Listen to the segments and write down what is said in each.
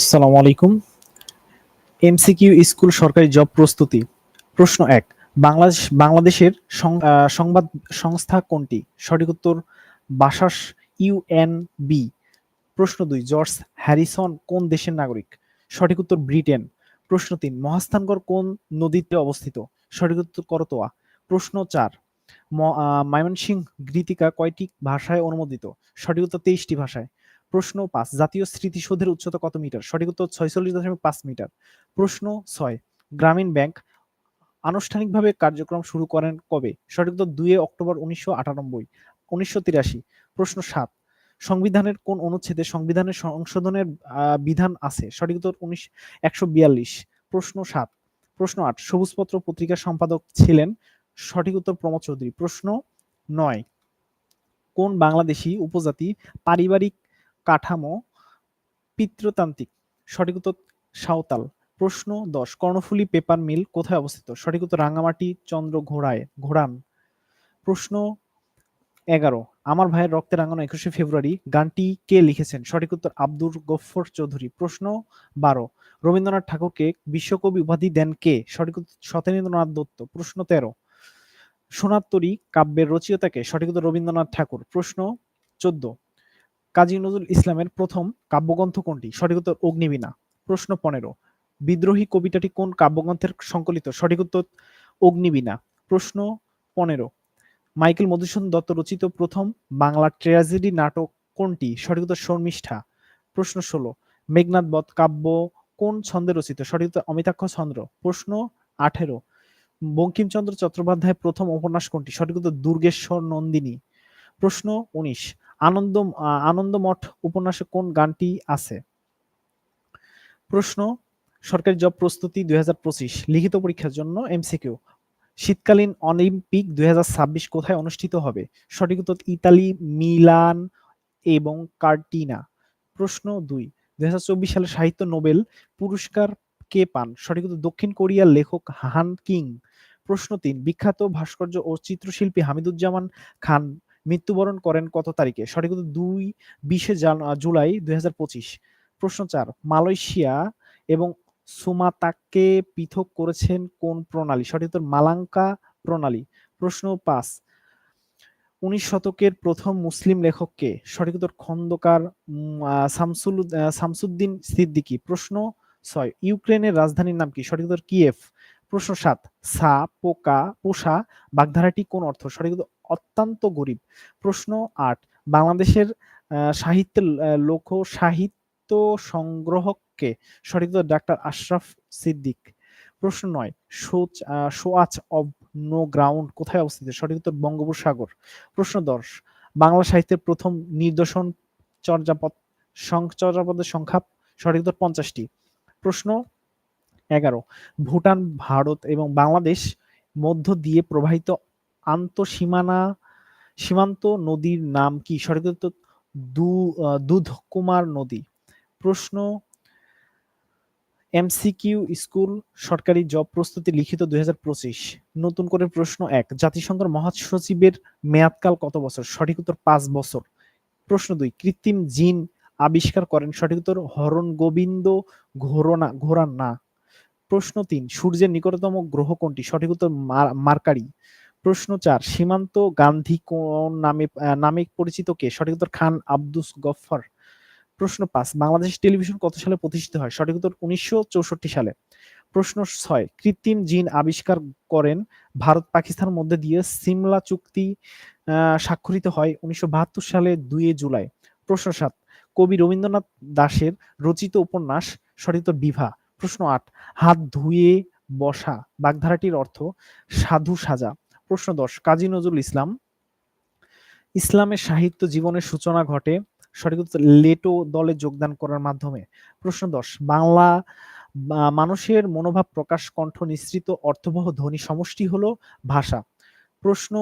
আসসালামু আলাইকুম। MCQ school সরকারি জব প্রস্তুতি। প্রশ্ন এক, বাংলাদেশ বাংলাদেশের সংবাদ সংস্থা কোনটি? সঠিক উত্তর, বাসাস ইউএনবি প্রশ্ন দুই, জর্জ হ্যারিসন কোন দেশের নাগরিক? সঠিক উত্তর, ব্রিটেন। প্রশ্ন তিন, মহাস্থানগড় কোন নদীতে অবস্থিত? সঠিক উত্তর, করতোয়া। প্রশ্ন চার ময়মনসিংহ গীতিকা কয়টি ভাষায় অনুমোদিত? সঠিক উত্তর, তেইশটি ভাষায়। প্রশ্ন পাঁচ, জাতীয় স্মৃতিসৌধের উচ্চতা কত মিটার? সঠিক উত্তর ছয়চল্লিশ দশমিক পাঁচ মিটার। প্রশ্ন ছয়, গ্রামীণ ব্যাংক আনুষ্ঠানিকভাবে কার্যক্রম শুরু করেন কবে? সঠিক উত্তর দুই অক্টোবর উনিশশো আটানব্বই, উনিশশো তিরাশি। প্রশ্ন সাত, সংবিধানের কোন অনুচ্ছেদে সংবিধানের সংশোধনের বিধান আছে? সঠিক উত্তর উনিশ, একশো বিয়াল্লিশ। প্রশ্ন সাত, প্রশ্ন আট, সবুজপত্র পত্রিকার সম্পাদক ছিলেন? সঠিক উত্তর প্রমোদ চৌধুরী। প্রশ্ন নয়, কোন বাংলাদেশি উপজাতি পারিবারিক কাঠামো পিতৃতান্ত্রিক সঠিক উত্তর সাঁওতাল, প্রশ্ন দশ, কর্ণফুলী পেপার মিল কোথায় অবস্থিত? সঠিক উত্তর রাঙ্গামাটি চন্দ্র ঘোড়ায় ঘোড়ান। প্রশ্ন এগারো, আমার ভাইয়ের রক্তে রাঙানো একুশে ফেব্রুয়ারি, গানটি কে লিখেছেন? সঠিক উত্তর আব্দুর গফর চৌধুরী। প্রশ্ন বারো, রবীন্দ্রনাথ ঠাকুরকে বিশ্বকবি উপাধি দেন কে? সঠিক উত্তর সত্যেন্দ্রনাথ দত্ত। প্রশ্ন তেরো, সোনাত্তরী কাব্যের রচয়িতাকে সঠিক উত্তর রবীন্দ্রনাথ ঠাকুর। প্রশ্ন চোদ্দ কাজী নজরুল ইসলামের প্রথম কাব্যগ্রন্থ কোনটি? সঠিক উত্তর অগ্নিবীণা। প্রশ্ন পনেরো। বিদ্রোহী কবিতাটি কোন কাব্যগ্রন্থের সংকলিত? সঠিক উত্তর অগ্নিবীণা। প্রশ্ন পনেরো। মাইকেল মধুসূদন দত্ত রচিত প্রথম বাংলা ট্র্যাজেডি নাটক কোনটি? সঠিক উত্তর শর্মিষ্ঠা। প্রশ্ন ষোলো। মেঘনাথ বধ কাব্য কোন ছন্দে রচিত? সঠিক উত্তর অমিতাক্ষ ছন্দ্র প্রশ্ন আঠেরো। বঙ্কিমচন্দ্র চট্টোপাধ্যায়ের প্রথম উপন্যাস কোনটি? সঠিক উত্তর দুর্গেশ্বর নন্দিনী। প্রশ্ন উনিশ। আনন্দ আনন্দমঠ উপন্যাসে কোন গানটি আছে? প্রশ্ন, সরকারি জব প্রস্তুতি দুই হাজার পঁচিশ, লিখিত পরীক্ষার জন্য এমসিকিউ শীতকালীন অলিম্পিক দুই হাজার ছাব্বিশ কোথায় অনুষ্ঠিত হবে? সঠিক উত্তর ইতালি, মিলান এবং কার্টিনা। প্রশ্ন দুই দুই সালে সাহিত্য নোবেল পুরস্কার কে পান? সঠিক উত্তর দক্ষিণ কোরিয়ার লেখক হান কিং। প্রশ্ন তিন, বিখ্যাত ভাস্কর্য ও চিত্রশিল্পী হামিদুজ্জামান খান মৃত্যুবরণ করেন কত তারিখে? সঠিক দুই বিশে জুলাই দুই হাজার পঁচিশ। প্রশ্ন চার, মালয়েশিয়া এবং সুমাতাকে পৃথক করেছেন কোন প্রণালী? সঠিক উত্তর মালাঙ্কা প্রণালী। প্রশ্ন পাঁচ, উনিশ শতকের প্রথম মুসলিম লেখককে সঠিক উত্তর খন্দকার শামসুল শামসুদ্দিন সিদ্দিকী। প্রশ্ন ছয়, ইউক্রেনের রাজধানীর নাম কি? সঠিক উত্তর কিয়েভ। প্রশ্ন সাত, সা, পোকা, পোষা, বাগধারাটি কোন অর্থ? সঠিক অত্যন্ত গরিব। প্রশ্ন আট, বাংলাদেশের সাহিত্যের লোক সাহিত্য সংগ্রহককে সঠিক ডাক্তার আশরাফ সিদ্দিক। প্রশ্ন নয়, সোচ সোয়াচ অব নো গ্রাউন্ড কোথায় অবস্থিত? সঠিক উত্তর বঙ্গোপসাগর। প্রশ্ন দশ, বাংলা সাহিত্যের প্রথম নির্দেশন চর্যাপদ চর্যাপদের সংখ্যা সঠিক উত্তর পঞ্চাশটি। প্রশ্ন এগারো। ভুটান ভারত এবং বাংলাদেশ মধ্য দিয়ে প্রবাহিত আন্তঃসীমানা সীমান্ত নদীর নাম কি? সঠিক উত্তর দু আহ, দুধকুমার নদী। প্রশ্ন এমসিকিউ স্কুল সরকারি জব প্রস্তুতি লিখিত দুই হাজার পঁচিশ। নতুন করে প্রশ্ন এক জাতিসংঘের মহাসচিবের মেয়াদকাল কত বছর? সঠিক উত্তর পাঁচ বছর। প্রশ্ন দুই কৃত্রিম জিন আবিষ্কার করেন। সঠিক উত্তর হরণ গোবিন্দ ঘোরনা ঘোরান না। প্রশ্ন তিন, সূর্যের নিকটতম গ্রহ কোনটি? সঠিক উত্তর মার- মার্কারি। প্রশ্ন চার, সীমান্ত গান্ধী কোন নামে নামে পরিচিত কে? সঠিক উত্তর খান আব্দুস গফফর। প্রশ্ন পাঁচ, বাংলাদেশ টেলিভিশন কত সালে প্রতিষ্ঠিত হয়? সঠিক উত্তর উনিশশো চৌষট্টি সালে। প্রশ্ন ছয়, কৃত্রিম জিন আবিষ্কার করেন, ভারত পাকিস্তান মধ্যে দিয়ে সিমলা চুক্তি স্বাক্ষরিত হয় উনিশশো বাহাত্তর সালে দুই জুলাই। প্রশ্ন সাত, কবি রবীন্দ্রনাথ দাশের রচিত উপন্যাস সঠিক উত্তর বিভা। প্রশ্ন আট, হাত ধুয়ে বসা, বাগধারাটির অর্থ সাধু সাজা। প্রশ্ন দশ, কাজী নজরুল ইসলাম, ইসলামের সাহিত্য জীবনের সূচনা ঘটে সঠিক লেটো দলে যোগদান করার মাধ্যমে। প্রশ্ন দশ, বাংলা মানুষের মনোভাব প্রকাশ কণ্ঠ নিঃসৃত অর্থবহ ধ্বনি সমষ্টি হলো ভাষা। প্রশ্ন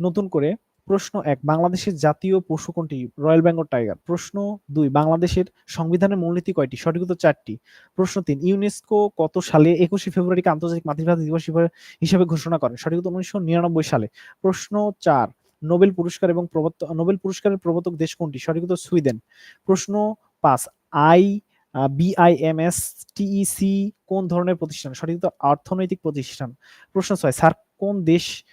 নতুন করে প্রশ্ন এক, বাংলাদেশের জাতীয় পশু কোনটি? Royal Bengal tiger. প্রশ্ন দুই, বাংলাদেশের সংবিধানের মূলনীতি কয়টি? সঠিক উত্তর চারটি। প্রশ্ন তিন, ইউনেস্কো কত সালে একুশে ফেব্রুয়ারিকে আন্তর্জাতিক মাতৃভাষা দিবস হিসেবে- ঘোষণা করে? সঠিক উত্তর উনিশশো নিরানব্বই সালে। প্রশ্ন চার, নোবেল পুরস্কার এবং প্রবর্ত নোবেল পুরস্কারের প্রবর্তক দেশ কোনটি? সঠিক উত্তর সুইডেন। প্রশ্ন পাঁচ, আই বিআইএমএস টিইসি কোন ধরনের প্রতিষ্ঠান? সঠিক অর্থনৈতিক প্রতিষ্ঠান। প্রশ্ন ছয়, স্যার, কোন দেশ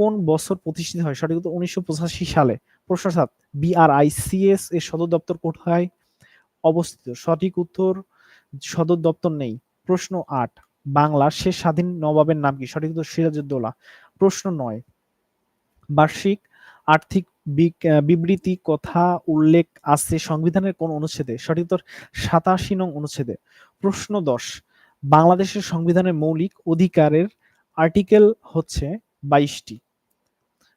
কোন বছর প্রতিষ্ঠিত হয়? সঠিক উত্তর উনিশশো পঁচাশি সালে। প্রশ্ন সাত বিআরআইসিএস এর সদর দপ্তর কোথায় অবস্থিত? সঠিক উত্তর, সদর দপ্তর নেই। প্রশ্ন আট, বাংলার শেষ স্বাধীন নবাবের নাম কি? সঠিক উত্তর, সিরাজউদ্দৌলা। প্রশ্ন নয়, বার্ষিক আর্থিক বিবৃতি কথা উল্লেখ আছে সংবিধানের কোন অনুচ্ছেদে? সঠিক উত্তর, সাতাশি নং অনুচ্ছেদে। প্রশ্ন দশ, বাংলাদেশের সংবিধানের মৌলিক অধিকারের আর্টিকেল হচ্ছে বাইশটি।